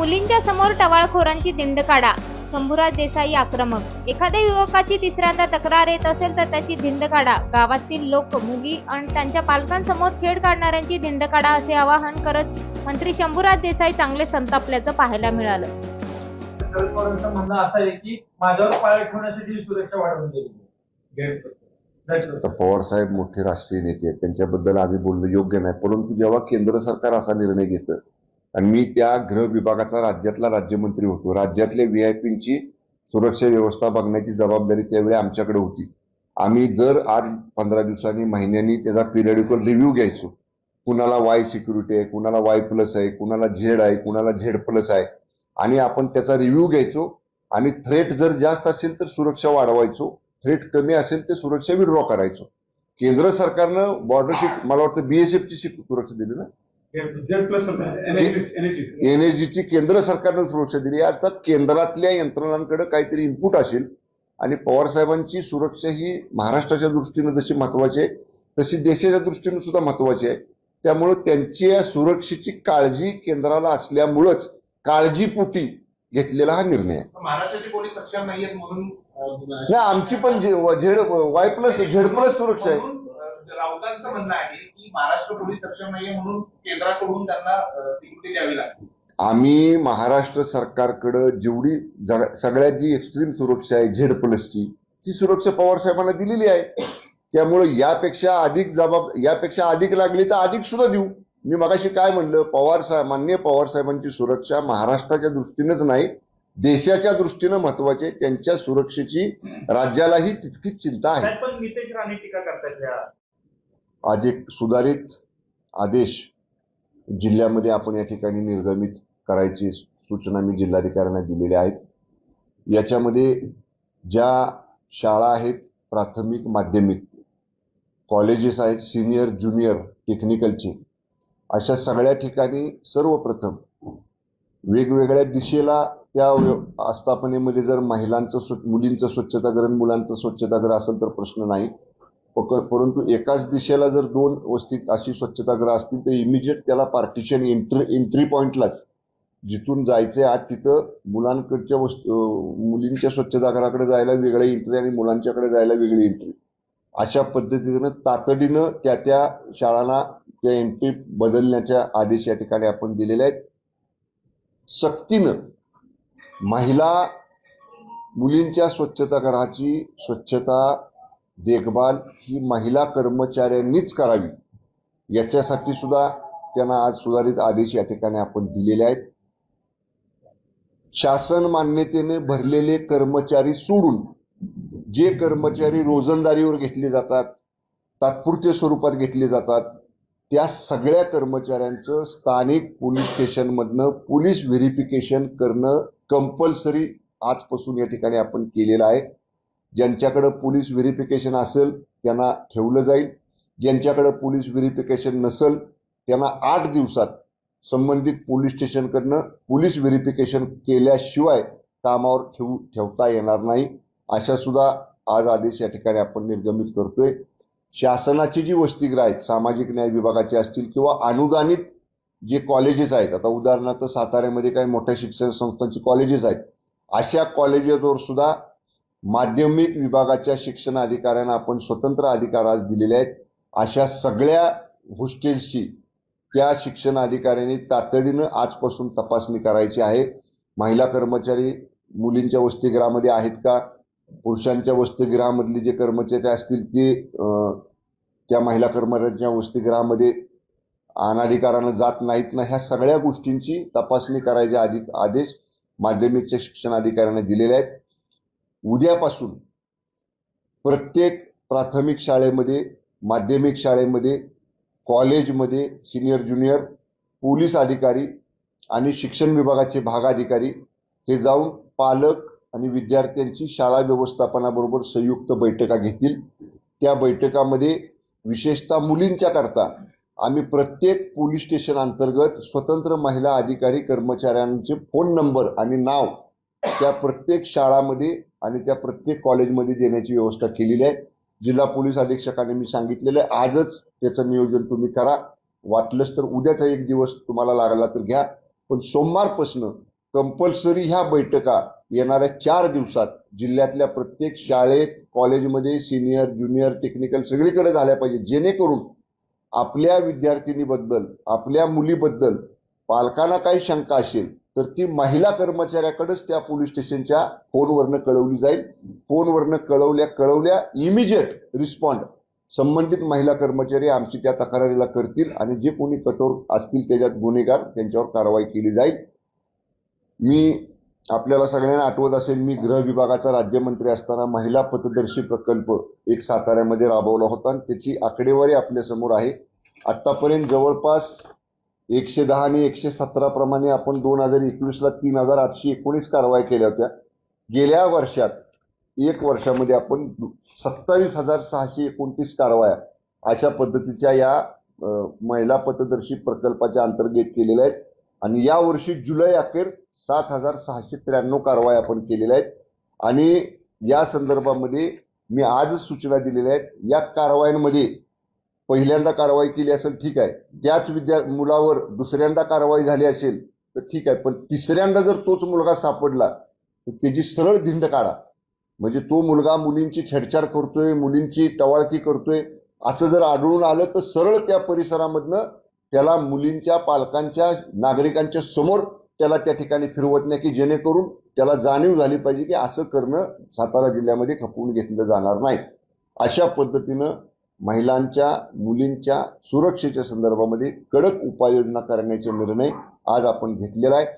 मुलींच्या समोर टवाळखोरांची दिंड काढा शंभूराज देसाई आक्रमक. एखाद्या युवकाची तिसऱ्यांदा तक्रार येत असेल तर त्याची दिंड काढा गावातील लोक मुली आणि त्यांच्या पालकांसमोर छेड काढणाऱ्यांची दिंड काढा असे आवाहन करत मंत्री शंभूराज देसाई चांगले संतापल्याचं पाहायला मिळालं. म्हणणं असं आहे की माझ्यावर पाय ठेवण्यासाठी सुरक्षा वाढवून गेली आता पवार साहेब मोठे राष्ट्रीय नेते आहेत. त्यांच्याबद्दल आम्ही बोलणं योग्य नाही. परंतु जेव्हा केंद्र सरकार असा निर्णय घेतं आणि मी त्या गृह विभागाचा राज्यातला राज्यमंत्री होतो. राज्यातल्या व्हीआयपींची सुरक्षा व्यवस्था बघण्याची जबाबदारी त्यावेळी आमच्याकडे होती. आम्ही दर आठ पंधरा दिवसांनी महिन्यांनी त्याचा पिरियडिकल रिव्ह्यू घ्यायचो. कुणाला वाय सिक्युरिटी आहे कुणाला वाय प्लस आहे कुणाला झेड आहे कुणाला झेड प्लस आहे. आणि आपण त्याचा रिव्ह्यू घ्यायचो आणि थ्रेट जर जास्त असेल तर सुरक्षा वाढवायचो. थ्रेट कमी असेल तर सुरक्षा विड्रॉ करायचो. केंद्र सरकारनं बॉर्डरची मला वाटतं बीएसएफची सुरक्षा दिली ना? एनएसजीची केंद्र सरकारनं सुरक्षा दिली. आता केंद्रातल्या यंत्रणांकडे काहीतरी इनपुट असेल आणि पवार साहेबांची सुरक्षा ही महाराष्ट्राच्या दृष्टीनं जशी महत्वाची आहे तशी देशाच्या दृष्टीनं सुद्धा महत्वाची आहे. त्यामुळं त्यांची या सुरक्षेची काळजी केंद्राला असल्यामुळंच काळजीपोटी घेतलेला हा निर्णय आहे. महाराष्ट्राची पोलीस सक्षम नाहीयेत म्हणून अं, नाही आमची पण जे- Z Y plus Z plus सुरक्षा आहे. राऊतांचं म्हणणं आहे की महाराष्ट्र पोलीस सक्षम नाहीये म्हणून केंद्राकडून त्यांना सिक्युरिटी द्यावी लागते. आम्ही महाराष्ट्र सरकारकडं जेवढी सगळ्यात जी एक्स्ट्रीम सुरक्षा आहे झेड प्लसची ती सुरक्षा पवार साहेबांना दिलेली आहे. त्यामुळे यापेक्षा अधिक जबाब यापेक्षा अधिक लागली तर अधिक सुद्धा देऊ. मी मगाशी काय म्हणलं पवार साहेब मान्य पवार साहेबांची सुरक्षा महाराष्ट्राच्या दृष्टीनंच नाही देशाच्या दृष्टीनं महत्वाची आहे. त्यांच्या सुरक्षेची राज्यालाही तितकीच चिंता आहे. पण नितेश राणे टीका करतात आज एक सुधारित आदेश जिल्ह्यामध्ये आपण या ठिकाणी निर्गमित करायची सूचना मी जिल्हाधिकाऱ्यांना दिलेल्या आहेत याच्यामध्ये ज्या शाळा आहेत प्राथमिक माध्यमिक कॉलेजेस आहेत सिनियर ज्युनियर टेक्निकलचे अशा सगळ्या ठिकाणी सर्वप्रथम वेगवेगळ्या दिशेला त्या आस्थापनेमध्ये जर महिलांचं स्व- मुलींचं स्वच्छतागृह मुलांचं स्वच्छतागृह असेल तर प्रश्न नाही. परंतु एकाच दिशेला जर दोन वस्तीत अशी स्वच्छतागृह असतील तर इमिजिएट त्याला पार्टिशन एंट्री एंट्री पॉईंटलाच जिथून जायचंय आज तिथं मुलांकडच्या वस्तू मुलींच्या स्वच्छतागृहाकडे जायला वेगळी एंट्री आणि मुलांच्याकडे जायला वेगळी एंट्री अशा पद्धतीनं तातडीनं त्या त्या शाळांना त्या एंट्री बदलण्याच्या आदेश या ठिकाणी आपण दिलेले आहेत. सक्तीनं महिला मुलींच्या स्वच्छतागृहाची स्वच्छता देखभाल ही महिला कर्मचाऱ्यांनीच करावी. याच्यासाठी सुद्धा त्यांना आज सुधारित आदेश या ठिकाणी आपण दिलेले आहेत. शासन मान्यतेने भरलेले कर्मचारी सोडून जे कर्मचारी रोजंदारीवर घेतले जातात तात्पुरत्या स्वरूपात घेतले जातात त्या सगळ्या कर्मचाऱ्यांचं स्थानिक पोलीस स्टेशनमधनं पोलीस व्हेरिफिकेशन करणं कंपल्सरी आजपासून या ठिकाणी आपण केलेलं आहे. ज्यांच्याकडं पोलीस व्हेरिफिकेशन असेल त्यांना ठेवलं जाईल. ज्यांच्याकडं पोलीस व्हेरिफिकेशन नसेल त्यांना आठ दिवसात संबंधित पोलीस स्टेशनकडनं पोलीस व्हेरिफिकेशन केल्याशिवाय कामावर ठेवू ठेवता येणार नाही. अशा सुद्धा आज आदेश या ठिकाणी आपण निर्गमित करतोय. शासनाची जी वसतिगृह आहेत सामाजिक न्याय विभागाची असतील किंवा अनुदानित जे कॉलेजेस आहेत आता उदाहरणार्थ साताऱ्यामध्ये काही मोठ्या शिक्षण संस्थांची कॉलेजेस आहेत. अशा कॉलेजेसवर सुद्धा माध्यमिक विभागाच्या शिक्षण अधिकाऱ्यांना आपण स्वतंत्र अधिकार आज दिलेले आहेत. अशा सगळ्या हॉस्टेल्सची त्या शिक्षण अधिकाऱ्यांनी तातडीनं आजपासून तपासणी करायची आहे. महिला कर्मचारी मुलींच्या वसतिगृहामध्ये आहेत का? पुरुषांच्या वसतिगृहामधली जे कर्मचारी असतील ते त्या महिला कर्मचाऱ्यांच्या वसतिगृहामध्ये अनाधिकारानं जात नाहीत ना? ह्या सगळ्या गोष्टींची तपासणी करायचे अधिक आदेश माध्यमिकच्या शिक्षण अधिकाऱ्यांना दिलेले आहेत. उद्यापासून प्रत्येक प्राथमिक शाळेमध्ये माध्यमिक शाळेमध्ये कॉलेजमध्ये सिनियर ज्युनियर पोलीस अधिकारी आणि शिक्षण विभागाचे भागाधिकारी हे जाऊन पालक आणि विद्यार्थ्यांची शाळा व्यवस्थापनाबरोबर संयुक्त बैठका घेतील. त्या बैठकामध्ये विशेषतः मुलींच्या करता आम्ही प्रत्येक पोलीस स्टेशन अंतर्गत स्वतंत्र महिला अधिकारी कर्मचाऱ्यांचे फोन नंबर आणि नाव त्या प्रत्येक शाळामध्ये आणि त्या प्रत्येक कॉलेजमध्ये देण्याची व्यवस्था केलेली आहे. जिल्हा पोलीस अधीक्षकाने मी सांगितलेलं आहे आजच त्याचं नियोजन तुम्ही करा. वाटलंच तर उद्याचा एक दिवस तुम्हाला लागला तर घ्या. पण सोमवारपासनं कंपल्सरी ह्या बैठका येणाऱ्या चार दिवसात जिल्ह्यातल्या प्रत्येक शाळेत कॉलेजमध्ये सिनियर ज्युनियर टेक्निकल सगळीकडे झाल्या पाहिजे. जेणेकरून आपल्या विद्यार्थिनीबद्दल आपल्या मुलीबद्दल पालकांना काही शंका असेल तर ती महिला कर्मचाऱ्याकडेच त्या पोलीस स्टेशनच्या फोनवरनं कळवली जाईल. फोनवरनं कळवल्या कळवल्या इमिजिएट रिस्पॉन्ड संबंधित महिला कर्मचारी आमची त्या तक्रारीला करतील आणि जे कोणी कठोर असतील त्याच्यात गुन्हेगार त्यांच्यावर कारवाई केली जाईल. मी आपल्याला सगळ्यांना आठवत असेल मी गृह विभागाचा राज्यमंत्री असताना महिला पथदर्शी प्रकल्प एक साताऱ्यामध्ये राबवला होता आणि त्याची आकडेवारी आपल्यासमोर आहे. आतापर्यंत जवळपास एकशे दहा आणि एकशे सतरा प्रमाणे आपण दोन हजार एकवीसला तीन हजार आठशे एकोणीस कारवाई केल्या होत्या. गेल्या वर्षात एक वर्षामध्ये आपण सत्तावीस हजार सहाशे एकोणतीस कारवाया अशा पद्धतीच्या या महिला पथदर्शी प्रकल्पाच्या अंतर्गत केलेल्या आहेत. आणि या वर्षी जुलै अखेर सात हजार सहाशे त्र्याण्णव कारवाया आपण केलेल्या आहेत. आणि या संदर्भामध्ये मी आजच सूचना दिलेल्या आहेत. या कारवायांमध्ये पहिल्यांदा कारवाई केली असेल ठीक आहे. त्याच विद्या मुलावर दुसऱ्यांदा कारवाई झाली असेल तर ठीक आहे. पण तिसऱ्यांदा जर तोच मुलगा सापडला तर त्याची सरळ धिंड काढा. म्हणजे तो मुलगा मुलींची छेडछाड करतोय मुलींची टवाळकी करतोय असं जर आढळून आलं तर सरळ त्या परिसरामधनं त्याला मुलींच्या पालकांच्या नागरिकांच्या समोर त्याला त्या ठिकाणी फिरवत नाही की जेणेकरून त्याला जाणीव झाली पाहिजे की असं करणं सातारा जिल्ह्यामध्ये खपवून घेतलं जाणार नाही. अशा पद्धतीनं महिलांच्या मुलींच्या सुरक्षेच्या संदर्भामध्ये कडक उपाययोजना करण्याचा निर्णय आज आपण घेतलेला आहे.